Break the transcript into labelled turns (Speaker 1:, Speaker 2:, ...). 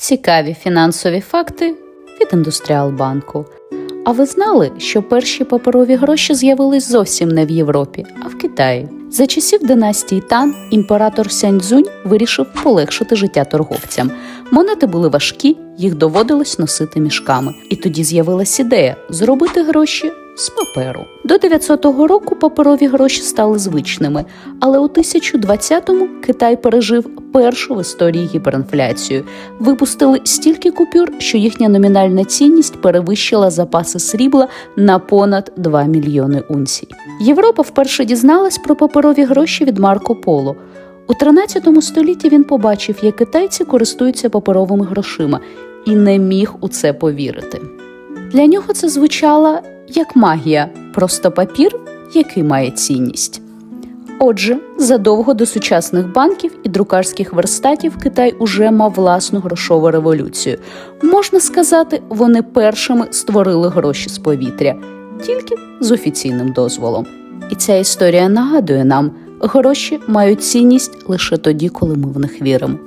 Speaker 1: Цікаві фінансові факти від індустріалбанку. А ви знали, що перші паперові гроші з'явились зовсім не в Європі, а в Китаї? За часів династії Тан імператор Сяньцзунь вирішив полегшити життя торговцям. Монети були важкі, їх доводилось носити мішками. І тоді з'явилась ідея зробити гроші з паперу. До 900-го року паперові гроші стали звичними, але у 1020-му Китай пережив першу в історії гіперінфляцію. Випустили стільки купюр, що їхня номінальна цінність перевищила запаси срібла на понад 2 мільйони унцій. Європа вперше дізналась про паперові гроші від Марко Поло. У 13 столітті він побачив, як китайці користуються паперовими грошима, і не міг у це повірити. Для нього це звучало як магія, просто папір, який має цінність. Отже, задовго до сучасних банків і друкарських верстатів Китай уже мав власну грошову революцію. Можна сказати, вони першими створили гроші з повітря, тільки з офіційним дозволом. І ця історія нагадує нам, гроші мають цінність лише тоді, коли ми в них віримо.